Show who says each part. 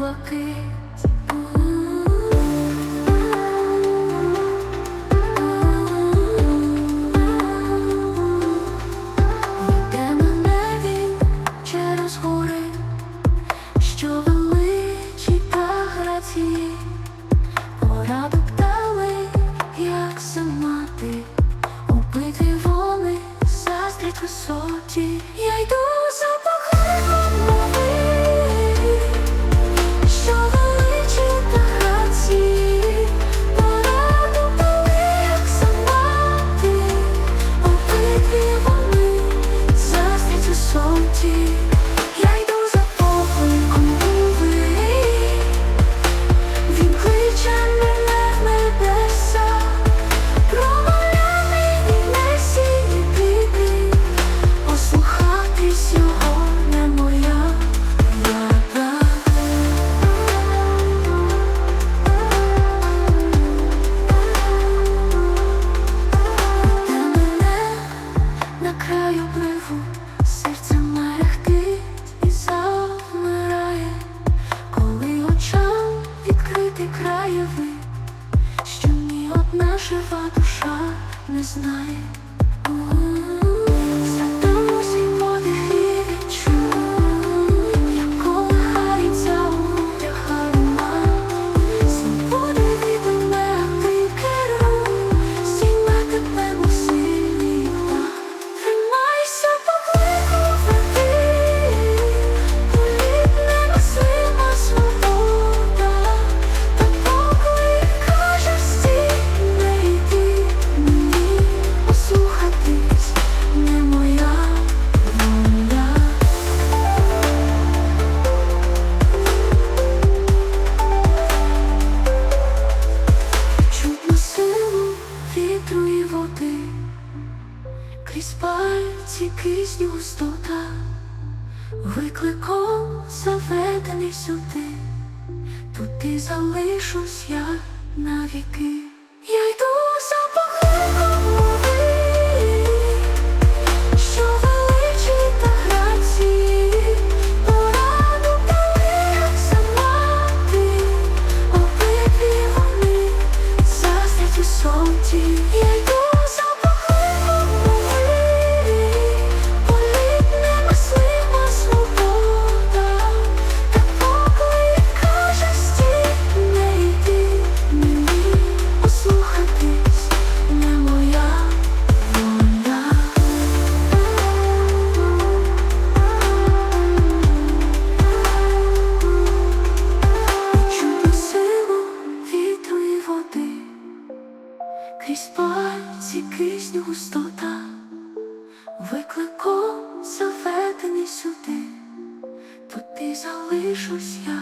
Speaker 1: блакить. Йде на небі через гори, що величі та грації, порядок дали, як самати, у битві вони заздрять. Я йду краєвид, що ні одна жива душа не знає. Крізь пальці кисню густота, викликом заведений сюди, тут і залишусь я навіки. Я йду за покликом новий, що величі та грації, пораду як самати, обидві вони заздрять висоті. Я крізь пальці кисню густота, викликом заведений сюди, тут і залишусь я.